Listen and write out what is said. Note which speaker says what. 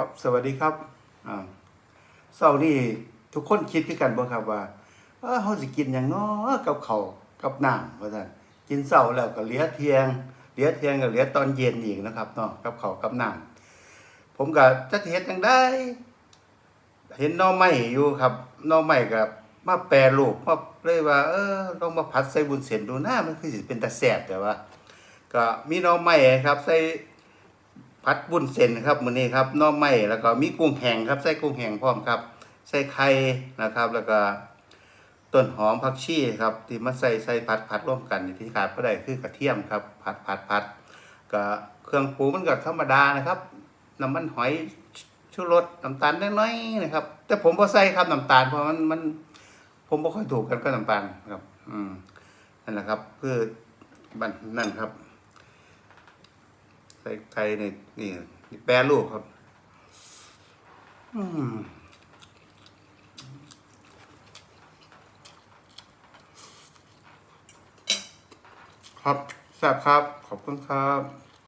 Speaker 1: ครับสวัสดีครับอ่าเช้านี้ทุกคนคิดคือกันบ่ครับว่าเออเฮาสิกินหยังเนาะกับข้าวกับน้ำว่าซั่นกินเช้าแล้วก็เหลือเที่ยงเหลือเที่ยงก็เหลือตอนเย็นอีกนะครับเนาะกับข้าวกับน้ำผมก็จักเฮ็ดจังได๋เห็นหน่อไม้อยู่ครับหน่อไม้ก็มาแปรรูปมาเลยว่า เออลองมาผัดใส่บุญเส้นดูหนะมันคือสิเป็นตาแซ่บแต่ว่า ก็มีหน่อไม้ครับ ใส่ ผัดบุญเส้นครับมื้อนี้ครับน่อไม้แล้วก็มีกุ้งแห้งครับใส่กุ้งแห้งพร้อมครับ ใส่ไข่นะครับ แล้วก็ต้นหอมผักชีครับ ที่มาใส่ใส่ผัดผัดร่วมกันที่ขาดบ่ได้คือกระเทียมครับ ผัดผัดผัดก็เครื่องปรุงมันก็ธรรมดานะครับน้ำมันหอยชูรสน้ำตาลน้อยๆนะครับ แต่ผมบ่ใส่ครับน้ำตาลเพราะมันมันผมบ่ค่อยถูกกันกับน้ำตาลครับ อืมนั่นแหละครับ คือบันนั่นครับ ไข่ในนี่นี่แปรรูปครับ อืมครับแซ่บครับ ขอบคุณครับ